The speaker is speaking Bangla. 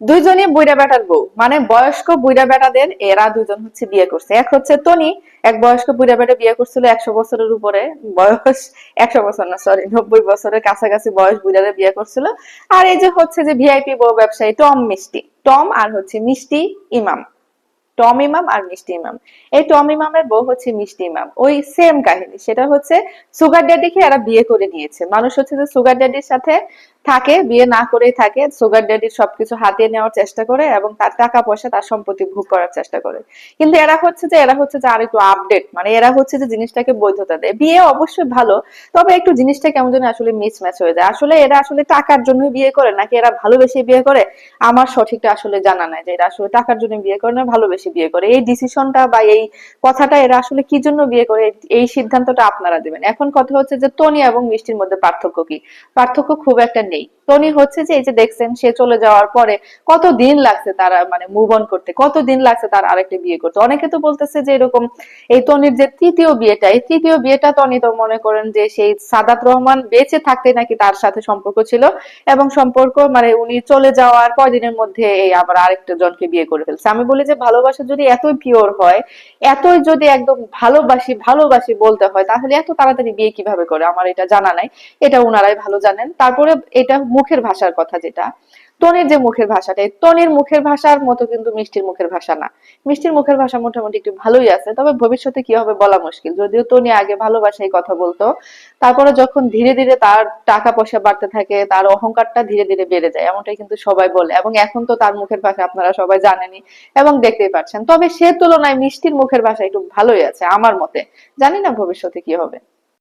দুইজনই বুইরা বেটার বউ। মানে বয়স্ক বুইড়া বেটাদের এরা দুইজন হচ্ছে বিয়ে করছে। এক হচ্ছে টনি, এক বয়স্ক বুইড়া বেটা বিয়ে করছিল একশো বছরের উপরে, বয়স একশো বছর না সরি নব্বই বছরের কাছাকাছি বয়স বুইড়ারে বিয়ে করছিল। আর এই যে হচ্ছে যে ভিআইপি বউ ব্যবসায়ী, টম মিষ্টি। টম আর হচ্ছে মিষ্টি ইমাম। টম ইমাম আর মিষ্টি ইমাম এই টম ইমামের বউ হচ্ছে মিষ্টি ইমাম ওই সেম কাহিনী। সেটা হচ্ছে সুগার ড্যাডিকে এরা বিয়ে করে নিয়েছে। মানুষ হচ্ছে যে সুগার ড্যাডির সাথে থাকে, বিয়ে না করেই থাকে। সুগার ড্যাডির সবকিছু হাতিয়ে নেওয়ার চেষ্টা করে এবং তার টাকা পয়সা তার সম্পত্তি ভোগ করার চেষ্টা করে। কিন্তু এরা হচ্ছে যে, এরা হচ্ছে যে আর একটু আপডেট মানে এরা হচ্ছে যে জিনিসটাকে বৈধতা দেয়। বিয়ে অবশ্যই ভালো, তবে একটু জিনিসটা কেমন যেন আসলে মিসম্যাচ হয়ে যায়। আসলে এরা আসলে টাকার জন্য বিয়ে করে, নাকি এরা ভালোবেসে বিয়ে করে? আমার সঠিকটা আসলে জানা নাই যে এরা আসলে টাকার জন্য বিয়ে করে না, ভালোবেসে বিয়ে করে। এই ডিসিশনটা বা এই কথাটা এরা আসলে কি জন্য বিয়ে করে, এই সিদ্ধান্তটা আপনারা দেবেন। এখন কথা হচ্ছে যে টনি এবং মিষ্টির মধ্যে পার্থক্য কি? পার্থক্য খুব একটা নেই। টনি হচ্ছে যে, এই যে দেখছেন, সে চলে যাওয়ার পরে কত দিন লাগছে তারা মানে মুভ অন করতে, কত দিন লাগছে তার আরেকটা বিয়ে করতে। অনেকে তো বলতেছে যে, এরকম এই টনির যে তৃতীয় বিয়েটা, এই তৃতীয় বিয়েটা টনি তো মনে করেন যে, সেই সাদাত রহমান বেঁচে থাকতে নাকি তার সাথে সম্পর্ক ছিল এবং সম্পর্ক মানে উনি চলে যাওয়ার কয়দিনের মধ্যে এই আবার আরেকটা জনকে বিয়ে করে ফেলছে। আমি বলি যে, ভালোবাসা যদি এতই পিওর হয়, এতই যদি একদম ভালোবাসি ভালোবাসি বলতে হয়, তাহলে এত তাড়াতাড়ি বিয়ে কীভাবে করে? আমার এটা জানা নাই, এটা উনারাই ভালো জানেন। তারপরে এটা মুখের ভাষার কথা যেটা। টনির যে মুখের ভাষাটা টনির মুখের ভাষার মতো কিন্তু মিষ্টির মুখের ভাষা না। মিষ্টির মুখের ভাষা মোটামুটি একটু ভালোই আছে, তবে ভবিষ্যতে কি হবে বলা মুশকিল। যদিও টনি আগে ভালোবাসায় কথা বলতো, তারপরে যখন ধীরে ধীরে তার টাকা পয়সা বাড়তে থাকে, তার অহংকারটা ধীরে ধীরে বেড়ে যায়, এমনটাই কিন্তু সবাই বলে। এবং এখন তো তার মুখের ভাষা আপনারা সবাই জানেনই এবং দেখতেই পাচ্ছেন। তবে সে তুলনায় মিষ্টির মুখের ভাষা একটু ভালোই আছে, আমার মতে। জানি না ভবিষ্যতে কি হবে।